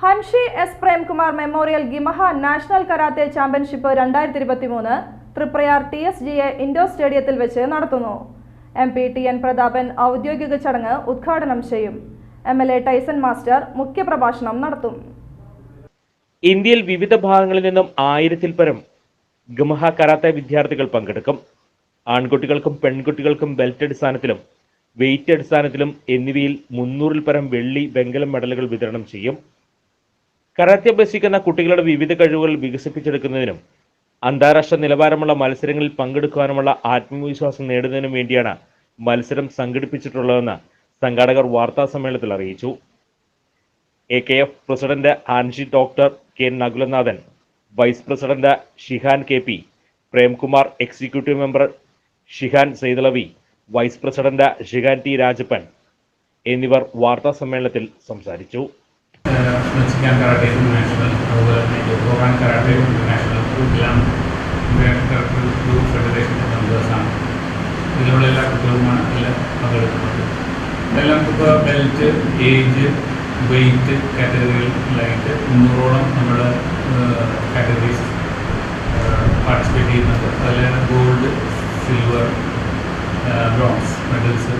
ഹൻഷി S Premkumar memorial ഗിമഹ national karate championship രണ്ടായിരത്തി ഇരുപത്തി മൂന്ന് Thriprayar T S G A indoor സ്റ്റേഡിയത്തിൽ വെച്ച് നടത്തുന്നു. M P T N Prathapan ഔദ്യോഗിക ചടങ്ങ് ഉദ്ഘാടനം ചെയ്യും. M L A Tyson master മുഖ്യപ്രഭാഷണം നടത്തും. ഇന്ത്യയിൽ വിവിധ ഭാഗങ്ങളിൽ നിന്നും ആയിരത്തിൽ പരം ഗമഹ കരാത്തെ വിദ്യാർത്ഥികൾ പങ്കെടുക്കും. ആൺകുട്ടികൾക്കും പെൺകുട്ടികൾക്കും ബെൽറ്റ് അടിസ്ഥാനത്തിലും വെയിറ്റ് അടിസ്ഥാനത്തിലും എന്നിവയിൽ മുന്നൂറിൽ പരം വെള്ളി വെങ്കലം മെഡലുകൾ വിതരണം ചെയ്യും. കരാത്തെ അഭ്യസിക്കുന്ന കുട്ടികളുടെ വിവിധ കഴിവുകൾ വികസിപ്പിച്ചെടുക്കുന്നതിനും അന്താരാഷ്ട്ര നിലവാരമുള്ള മത്സരങ്ങളിൽ പങ്കെടുക്കുവാനുമുള്ള ആത്മവിശ്വാസം നേടുന്നതിനും വേണ്ടിയാണ് മത്സരം സംഘടിപ്പിച്ചിട്ടുള്ളതെന്ന് സംഘാടകർ വാർത്താ സമ്മേളനത്തിൽ അറിയിച്ചു. A K F president Hanshi doctor K Nakulanathan vice president Shihan K P Premkumar executive member Shihan Saithalavi vice president Shihan T Rajappan എന്നിവർ വാർത്താ സമ്മേളനത്തിൽ സംസാരിച്ചു. മെക്സിക്കൻ കരാട്ടെ ഇന്റർനാഷണൽ അതുപോലെ തന്നെ ജപ്പാൻ കരാട്ടെ ഇന്റർനാഷണൽ എല്ലാം ഇന്റർനാഷണൽ ഗ്രൂപ്പ് ഫെഡറേഷന്റെ മെമ്പേഴ്സാണ് ഇതിലുള്ള എല്ലാ കുട്ടികളുമാണ് എല്ലാം പങ്കെടുക്കുന്നത് ഇതെല്ലാം ഇപ്പോൾ ബെൽറ്റ് ഏജ് വെയിറ്റ് കാറ്റഗറികളിലായിട്ട് മുന്നൂറോളം നമ്മുടെ കാറ്റഗറീസ് പാർട്ടിസിപ്പേറ്റ് ചെയ്യുന്നുണ്ട് അതിൽ ഗോൾഡ് സിൽവർ ബ്രോൺസ് മെഡൽസ്